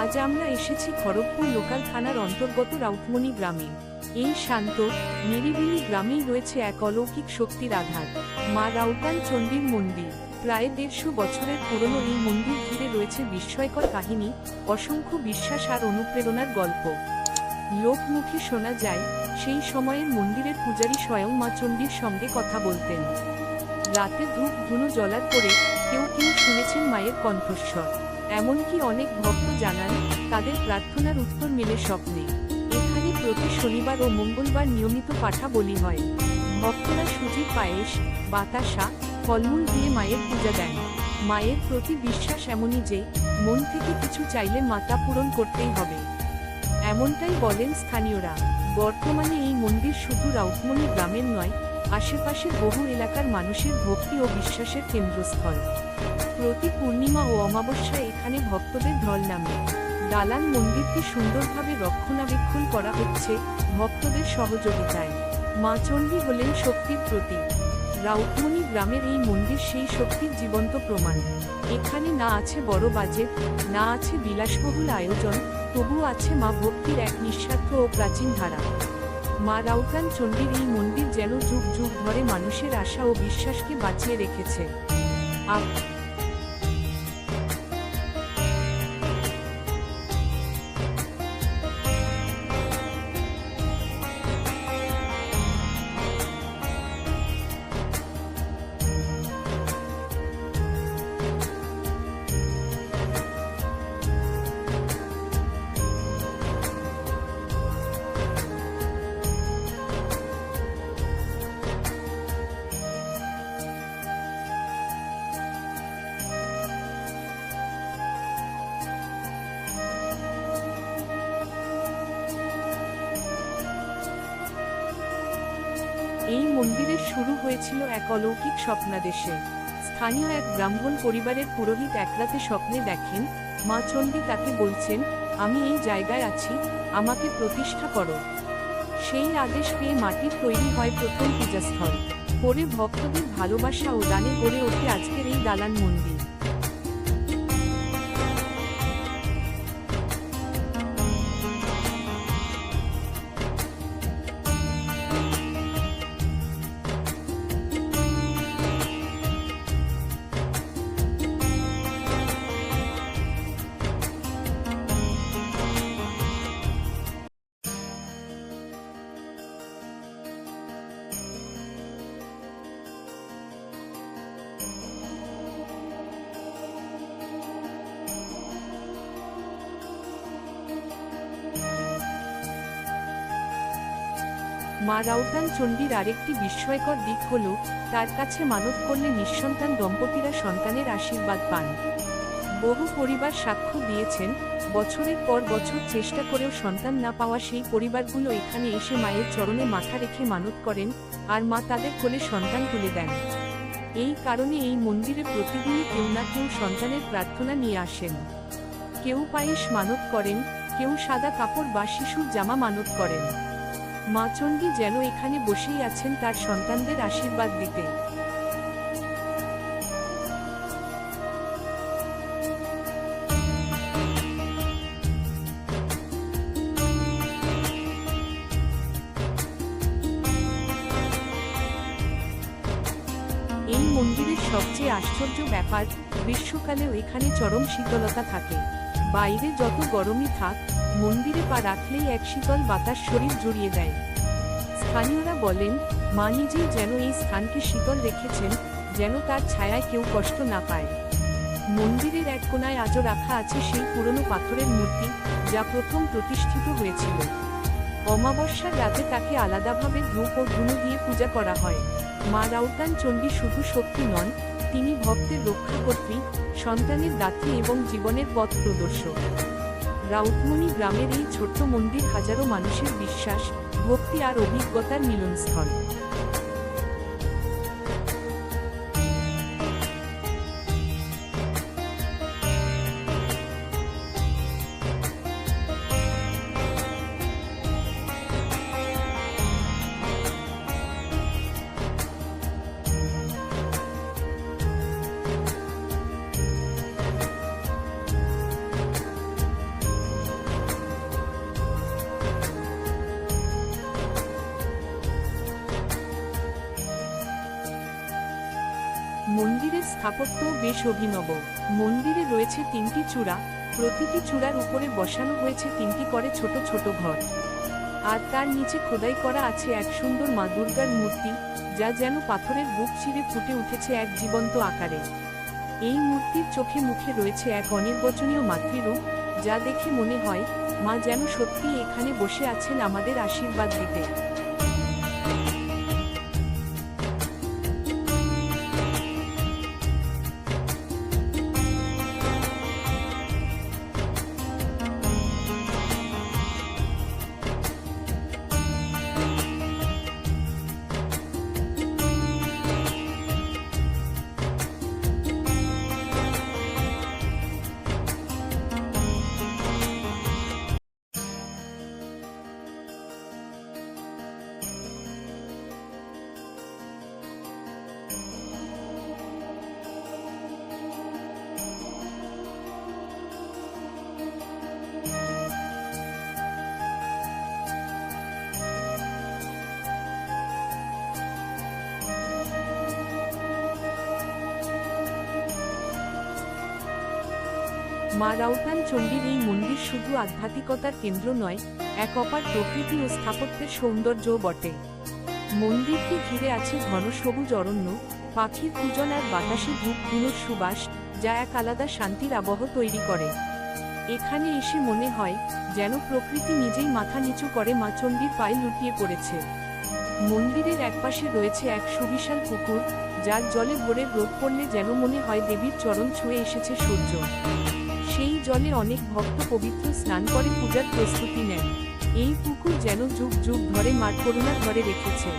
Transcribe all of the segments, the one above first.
আজ আমরা এসেছি খড়গপুর লোকাল থানার অন্তর্গত রাউটমণি গ্রামে। এই শান্ত, নিরিবিলি গ্রামেই রয়েছে এক অলৌকিক শক্তির আধার, মা রাউতাল চণ্ডীর মন্দির। প্রায় দেড়শো বছরের পুরনো এই মন্দির ঘিরে রয়েছে বিস্ময়কর কাহিনী, অসংখ্য বিশ্বাস আর অনুপ্রেরণার গল্প। লোকমুখে শোনা যায়, সেই সময়ের মন্দিরের পূজারী স্বয়ং মা চণ্ডীর সঙ্গে কথা বলতেন। রাতে ধূপ ধুনো জ্বলার পরে কেউ কেউ শুনেছেন মায়ের কণ্ঠস্বর। এমনকি অনেক ভক্ত জানান, তাদের প্রার্থনার উত্তর মেলে স্বপ্নে। এখানে প্রতি শনিবার ও মঙ্গলবার নিয়মিত পাঠা বলি হয়। ভক্তরা সুজি, পায়েস, বাতাসা, ফলমূল দিয়ে মায়ের পূজা দেন। মায়ের প্রতি বিশ্বাস এমনই যে, মন থেকে কিছু চাইলে মাতা পূরণ করতেই হবে। এমনটাই বলেন স্থানীয়রা। বর্তমানে এই মন্দির শুধু রাউতমণি গ্রামের নয়, আশেপাশের বহু এলাকার মানুষের ভক্তি ও বিশ্বাসের কেন্দ্রস্থল। প্রতি পূর্ণিমা ও অমাবস্যায় এখানে ভক্তদের ঢল নামে। দালান মন্দিরটি সুন্দরভাবে রক্ষণাবেক্ষণ করা হচ্ছে ভক্তদের সহযোগিতায়। মা চণ্ডী হলেন শক্তির প্রতীক। রাউতমণি গ্রামের এই মন্দির সেই শক্তির জীবন্ত প্রমাণ। এখানে না আছে বড় বাজেট, না আছে বিলাসবহুল আয়োজন তবু আছে মা ভক্তির এক নিঃস্বার্থ ও প্রাচীন ধারা। মা রাউতান চণ্ডীর এই মন্দির যেন যুগ যুগ ধরে মানুষের আশা ও বিশ্বাসকে বাঁচিয়ে রেখেছে। আপ মন্দিরের শুরু হয়েছিল এক অলৌকিক স্বপ্নাদেশে। স্থানীয় এক ব্রাহ্মণ পরিবারের পুরোহিত একরাতে স্বপ্নে দেখেন, মা চণ্ডী তাকে বলছেন, আমি এই জায়গায় আছি, আমাকে প্রতিষ্ঠা করো। সেই আদেশ পেয়ে মাটির তৈরি হয় প্রথম পূজাস্থল। পরে ভক্তদের ভালোবাসা ও দানে গড়ে ওঠে আজকের এই দালান মন্দির। মা রাউতান চণ্ডীর আরেকটি বিস্ময়কর দিক হল, তার কাছে মানত করলে নিঃসন্তান দম্পতিরা সন্তানের আশীর্বাদ পান। বহু পরিবার সাক্ষ্য দিয়েছেন, বছরের পর বছর চেষ্টা করেও সন্তান না পাওয়া সেই পরিবারগুলো এখানে এসে মায়ের চরণে মাথা রেখে মানত করেন আর মা তাদের কোলে সন্তান তুলে দেন। এই কারণে এই মন্দিরে প্রতিদিনই কেউ না কেউ সন্তানের প্রার্থনা নিয়ে আসেন। কেউ পায়েস মানত করেন, কেউ সাদা কাপড় বা শিশুর জামা মানত করেন। মা চণ্ডী যেন এখানে বসেই আছেন তার সন্তানদের আশীর্বাদ দিতে। এই মন্দিরের সবচেয়ে আশ্চর্য ব্যাপার, গ্রীষ্মকালেও এখানে চরম শীতলতা থাকে। বাইরে যত গরমই থাক মন্দিরে পা রাখলেই এক শীতল বাতাস শরীর জড়িয়ে দেয়। স্থানীয়রা বলেন, মা নিজেই যেন এই স্থানকে শীতল রেখেছেন, যেন তার ছায়ায় কেউ কষ্ট না পায়। মন্দিরের এক কোনায় আজও রাখা আছে সেই পুরনো পাথরের মূর্তি, যা প্রথম প্রতিষ্ঠিত হয়েছিল। অমাবস্যার রাতে তাকে আলাদাভাবে ধূপ ও ধুনো দিয়ে পূজা করা হয়। মা রাউতান চণ্ডী শুধু শক্তি নন, তিনি ভক্তের রক্ষাকর্ত্রী, সন্তানের দাত্রী এবং জীবনের পথ প্রদর্শক। রাউতমণি গ্রামের এই ছোট্ট মন্দির হাজারো মানুষের বিশ্বাস ভক্তি আর অভিজ্ঞতার মিলনস্থল। স্থাপত্যও বেশ অভিনব। মন্দিরে রয়েছে তিনটি চূড়া, প্রতিটি চূড়ার উপরে বসানো হয়েছে তিনটি করে ছোট ছোট ঘর। আর তার নিচে খোদাই করা আছে এক সুন্দর মা দুর্গার মূর্তি, যা যেন পাথরের বুক চিরে ফুটে উঠেছে এক জীবন্ত আকারে। এই মূর্তির চোখে মুখে রয়েছে এক অনির্বচনীয় মাতৃরূপ, যা দেখে মনে হয়, মা যেন সত্যি এখানে বসে আছেন আমাদের আশীর্বাদ দিতে। মা রাউতান চণ্ডীর এই মন্দির শুধু আধ্যাত্মিকতার কেন্দ্র নয়, এক অপার প্রকৃতি ও স্থাপত্যের সৌন্দর্যও বটে। মন্দিরটি ঘিরে আছে ঘন সবুজ অরণ্য, পাখির পূজন আর বাতাসে ধূপগুলোর সুবাস, যা এক আলাদা শান্তির আবহ তৈরি করে। এখানে এসে মনে হয় যেন প্রকৃতি নিজেই মাথা নিচু করে মা চণ্ডীর পায়ে লুটিয়ে পড়েছে। মন্দিরের একপাশে রয়েছে এক সুবিশাল পুকুর, যার জলে ভোরের রোদ পড়লে যেন মনে হয় দেবীর চরণ ছুঁয়ে এসেছে সূর্য। জলে অনেক ভক্ত পবিত্র স্নান করে পূজার প্রস্তুতি নেন। এই পুকুর যেন যুগ যুগ ধরে মাঠ করুণা ধরে রেখেছে।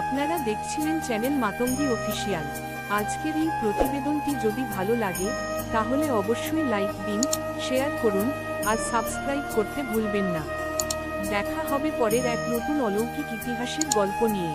আপনারা দেখছিলেন চ্যানেল মাতঙ্গি অফিসিয়াল। আজকের এই প্রতিবেদনটি যদি ভালো লাগে, তাহলে অবশ্যই লাইক দিন, শেয়ার করুন, আর সাবস্ক্রাইব করতে ভুলবেন না। দেখা হবে পরের এক নতুন অলৌকিক ইতিহাসের গল্প নিয়ে।